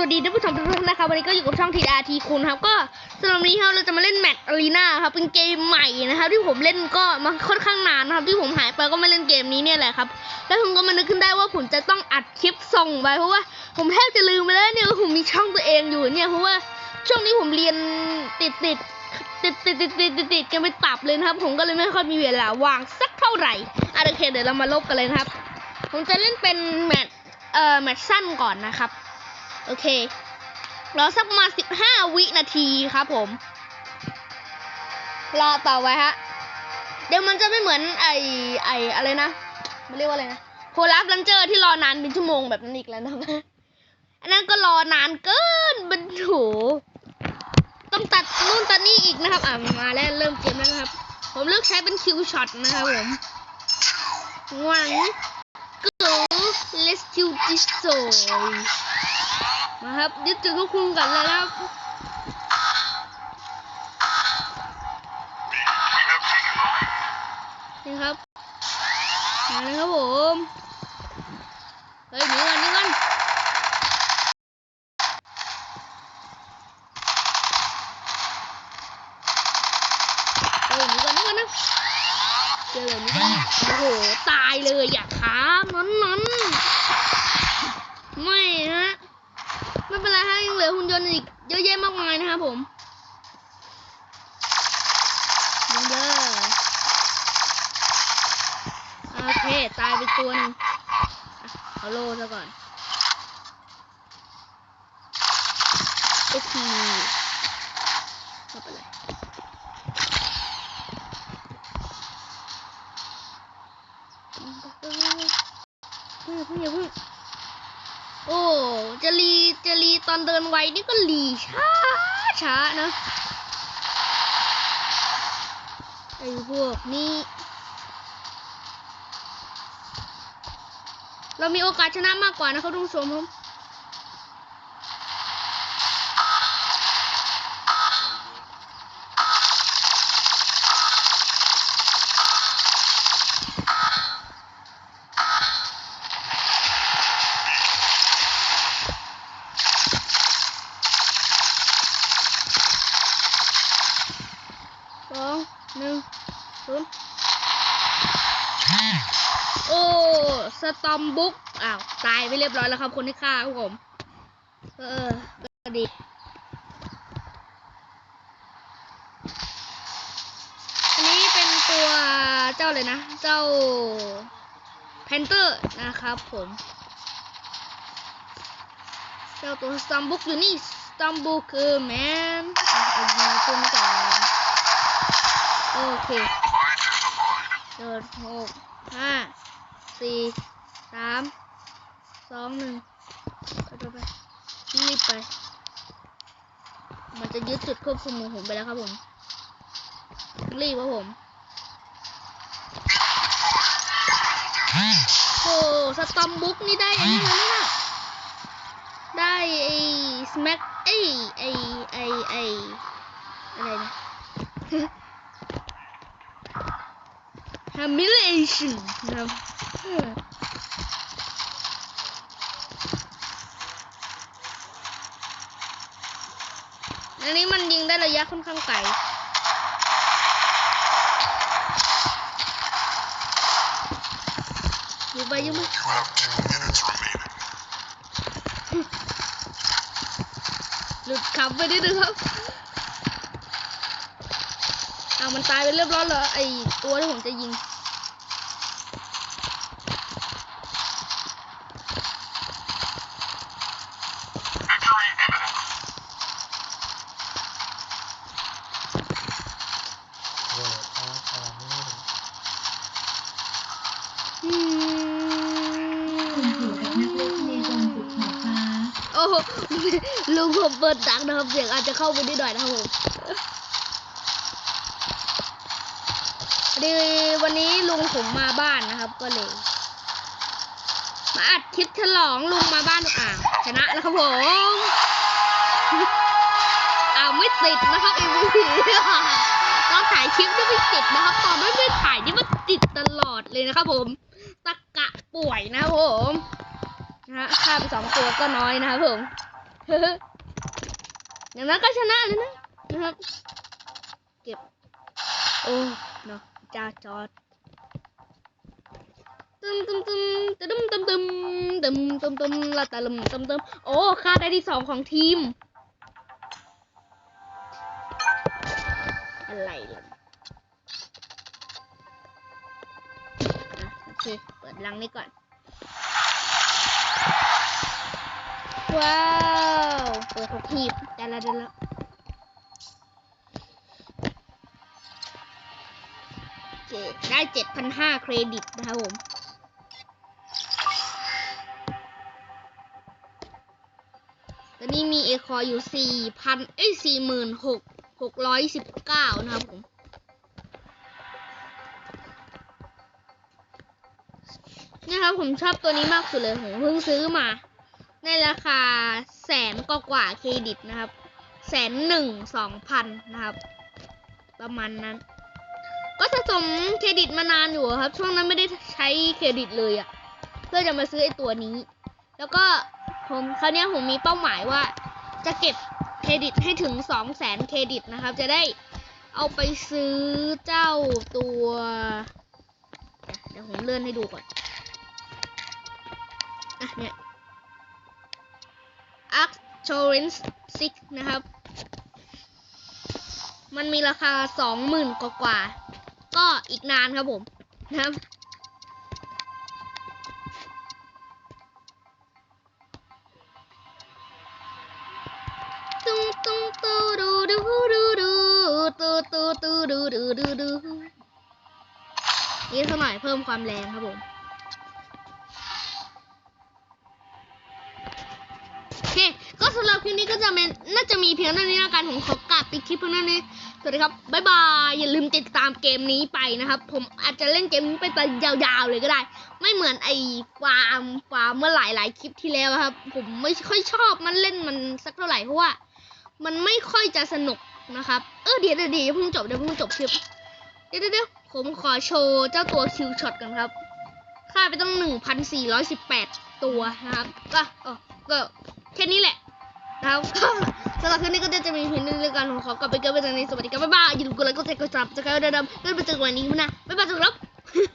สวัสดีท่านผู้ชมทุกท่านนะครับวันนี้ก็อยู่กับช่องทีดาทีคุณครับ ก็สำหรับวันนี้ครับเราจะมาเล่นแมตช์อารีนาครับเป็นเกมใหม่นะครับที่ผมเล่นก็มาค่อนข้างนานนะครับที่ผมหายไปก็มาเล่นเกมนี้เนี่ยแหละครับ แล้วผมก็มานึกขึ้นได้ว่าผมจะต้องอัดคลิปส่งไปเพราะว่าผมแทบจะลืมไปแล้วเนี่ยว่าผมมีช่องตัวเองอยู่เนี่ยเพราะว่าช่วงนี้ผมเรียนติดติดติดติดติดติดติดติดกันไปตับเลยนะครับ ผมก็เลยไม่ค่อยมีเวลาว่างสักเท่าไหร่อะโอเคเดี๋ยวเรามาลบกันเลยนะครับ ผมจะเล่นเป็นแมตช์เอ่อแมตช์สั้นก่อนนะครับ โอเครอสักประมาณสิบห้าวินาทีครับผมรอต่อไว้ฮะ เดี๋ยวมันจะไม่เหมือนไอไออะไรนะมันเรียกว่าอะไรนะโคลับลันเจอร์ที่รอนานเป็นชั่วโมงแบบนั้นอีกแล้วนะอันนั้นก็รอนานเกินบรรโถต้องตัดนู่นตัดนี่อีกนะครับ อะมาแล้วเริ่มเกมแล้วนะครับ ผมเลือกใช้เป็นคิวช็อตนะครับผมหวังก็ let's kill this soul มาครับยึดจุดควบคุมกันเลยครับนี่ครับมาเลยครับผมเฮ้ยหนีก่อนหนีก่อนเฮ้ยหนีก่อนหนีก่อนนะเจอเลยหนีก่อนโอ้โหตายเลยอย่าค้ามนั้นนั้นไม่ฮะ เป็นไรฮะยังเหลือหุ่นยนต์อีกเยอะแยะมากมายนะครับผมยิงเลยโอเค ตายไปตัวนึงเอาโล่ซะก่อนโอเคไม่เป็นไรเพิ่งเพิ่งอย่าเพิ่ง โอ้จะรีจะรีตอนเดินไวนี่ก็รีช้าช้านะไอ้พวกนี้ เรามีโอกาสชนะมากกว่านะเขาทุกผู้ชมครับ หนึ่งศูนย์โอ้สตอมบุ๊กอ้าวตายไปเรียบร้อยแล้วครับคนที่ฆ่าครับผม เออก็ดีอันนี้เป็นตัวเจ้าเลยนะ เจ้าแพนเตอร์นะครับผม เจ้าตัวสตอมบุ๊กอยู่นี่สตอมบุ๊กคือแมนอะเอายิงตัวนี้ก่อน โอเคเดินหกห้าสี่สามสองหนึ่งไปไปไปรีบไป มันจะยึดจุดควบคุมของผมไปแล้วครับผม รีบครับผมโอ้สตอมบุ๊กนี่ได้อันนี้เลยนะได้ไอ้สแม็กไอ้ไอ้ไอ้ไอ้อะไรนะ humiliation นะครับอันนี้มันยิงได้ระยะค่อนข้างไกลอยู่ไปยู่ไปหลุดขับไปนิดนึงครับ เอามันตายไปเรียบร้อยแล้วไอตัวที่ผมจะยิง Victory imminent. อืคุณอยู่กับนักเล่นในจอมจุดขอบฟ้าโอ้โหลุงผมเปิดดังนะครับ เสียงอาจจะเข้าไปนิดหน่อยนะครับผมพอ ดีวันนี้ลุงผมมาบ้านนะครับ ก็เลย มาอัดคลิปฉลองลุงมาบ้านอ่าชนะแล้วครับผมอ้าวไม่ติดนะครับ MVP ตอนถ่ายคลิปนี่ไม่ติดนะครับ ตอนไม่ไม่ถ่ายนี่มันติดตลอดเลยนะครับ ผมตะกะป่วยนะครับผมนะฮะฆ่าไปสองตัวก็น้อยนะครับผมอย่างนั้นก็ชนะเลยนะนะครับ เก็บ โอ้ เนาะ จ้าจอดตึมตึมตึมตึมตึมตึมตึมตึมตึมละตะลึมตึมตึมโอ้ค่าได้ที่สองของทีม อะไรล่ะโอเค เปิดลังนี้ก่อน ว้าว เปิดหกหีบได้แล้วได้แล้ว คได้เจ็ดพันห้าเครดิตนะครับผม ตอนนี้มีเอคออยู่สี่พันเอ้ยสี่หมื่นหกหกร้อยสิบเก้านะครับผมนี่ครับผมชอบตัวนี้มากสุดเลย ผมเพิ่งซื้อมา ในราคาแสนกกว่าเครดิตนะครับ แสนหนึ่งสองพันนะครับ ประมาณนั้น ก็สะสมเครดิตมานานอยู่ครับ ช่วงนั้นไม่ได้ใช้เครดิตเลยอะเพื่อจะมาซื้อไอตัวนี้ แล้วก็ผมคราวนี้ผมมีเป้าหมายว่า จะเก็บเครดิตให้ถึงสองแสนเครดิตนะครับ จะได้เอาไปซื้อเจ้าตัวเดี๋ยวผมเลื่อนให้ดูก่อนอะเนี่ย Arc Torrent 6นะครับ มันมีราคาสองหมื่นกว่า ก็อีกนานครับผมนะครับตุ้งตุ้งตูดูดูดูดูตูตูตูดูดูดูดูนี่สมัยเพิ่มความแรงครับผมก็สำหรับคลิปนี้ก็จะเป็นน่าจะมีเพียงเท่านี้แล้วกันผมขอกลับปิดคลิปเพียงเท่านี้ สวัสดีครับบ๊ายบาย อย่าลืมติดตามเกมนี้ไปนะครับ ผมอาจจะเล่นเกมนี้ไปไปยาวๆเลยก็ได้ ไม่เหมือนไอ้ฟาร์มฟาร์มเมื่อหลายๆคลิปที่แล้วครับ ผมไม่ค่อยชอบมันเล่นมันสักเท่าไหร่เพราะว่า มันไม่ค่อยจะสนุกนะครับเออเดี๋ยวเดี๋ยวเดี๋ยวเพิ่งจบเดี๋ยวเพิ่งจบคลิปเดี๋ยวเดี๋ยวผมขอโชว์เจ้าตัวคิวช็อตกันครับค่าไปต้องหนึ่งพันสี่ร้อยสิบแปดตัวนะครับ ก็เออก็แค่นี้แหละนะครับก็ สำหรับคลิปนี้ก็จะมีเพียงเท่านี้แล้วกันขอกลับไปเกินไปตอนนี้สวัสดีครับบ๊ายบายอย่าลืมกดไลค์กดแชร์กดซับสไครต์ด้วยนะครับแล้วไปเจอกันวันนี้นะบ๊ายบายสวัสดีครับ